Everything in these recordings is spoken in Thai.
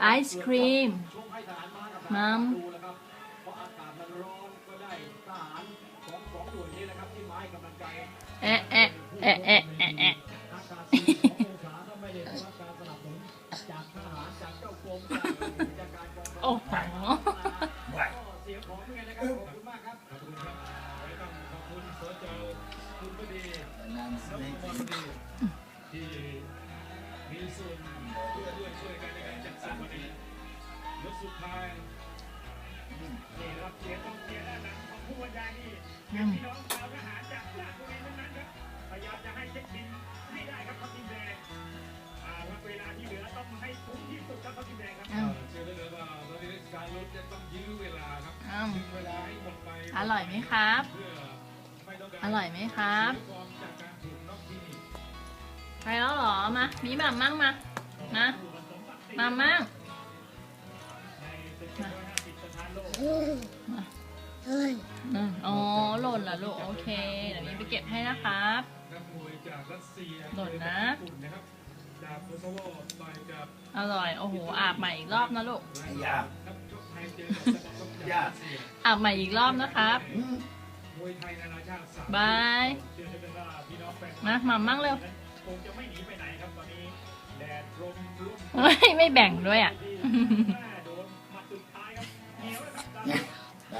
ไอศครีมมัมดูแล้วครับเพราะอากาศมันร้อนก็ได้ทหารของสองหน่วยนี้นะครับที่มาให้กำลังใจแอะแอะแอะแอะแอะแอะอากาศ42องศาถ้าไม่ได้รับการสนับสนุนจากทหารจากเจ้ากรมจากผู้จัดการกองทัพโอ้โหก็เสียของเหมือนกันนะครับขอบคุณมากครับขอบคุณครับไว้ต้องขอบคุณสจคุณพอดีน้องพอดีที่มีส่วนร่วมด้วยช่วยกัน ยกสุดท้ายนี่รับเสียงกองเชียร์ด้านหลังของผู้บรรยายนี่อืมพี่น้องชาวทหารจากราชบุรีทั้งนั้นครับพยายามจะให้เช็คบินให้ได้ครับพักทีมแดงอ่าครับเวลาที่เหลือต้องให้คุ้มที่สุดครับพักทีมแดงครับอืมเชื่อได้เลยว่าตอนนี้การลดจะต้องยื้อเวลาครับอืมดึงเวลาให้หมดไปอร่อยไหมครับ เพื่อไม่ต้องการอร่อยไหมครับ เสียฟอร์มจากการถูกน็อกที่นี่ ไปแล้วเหรอ มา มีแบบมั่งมา มา มามั่ง อืมอ๋อหล่นเหรอลูกโอเคเดี๋ยวมีไปเก็บให้นะครับนักมวยจากรัสเซียหล่นนะญี่ปุ่นนะครับจากโคโซโวต่อยกับอร่อยโอ้โหอาบใหม่อีกรอบนะลูกยากนักชกไทยเจอกับนักชกจากยากรัสเซียอาบใหม่อีกรอบนะครับมวยไทยนานาชาติสามบายเชื่อได้ว่าพี่น้องแฟนมามามั่งเร็วคงจะไม่หนีไปไหนครับตอนนี้แดดลมลมเฮ้ยไม่แบ่งด้วยอะ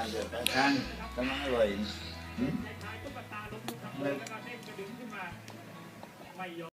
กาจะประกันกำลังอร่อยคล้ายๆตุ๊กตาล้มลุกครับแล้วก็เด้งกระดึงขึ้นมาไม่ยอม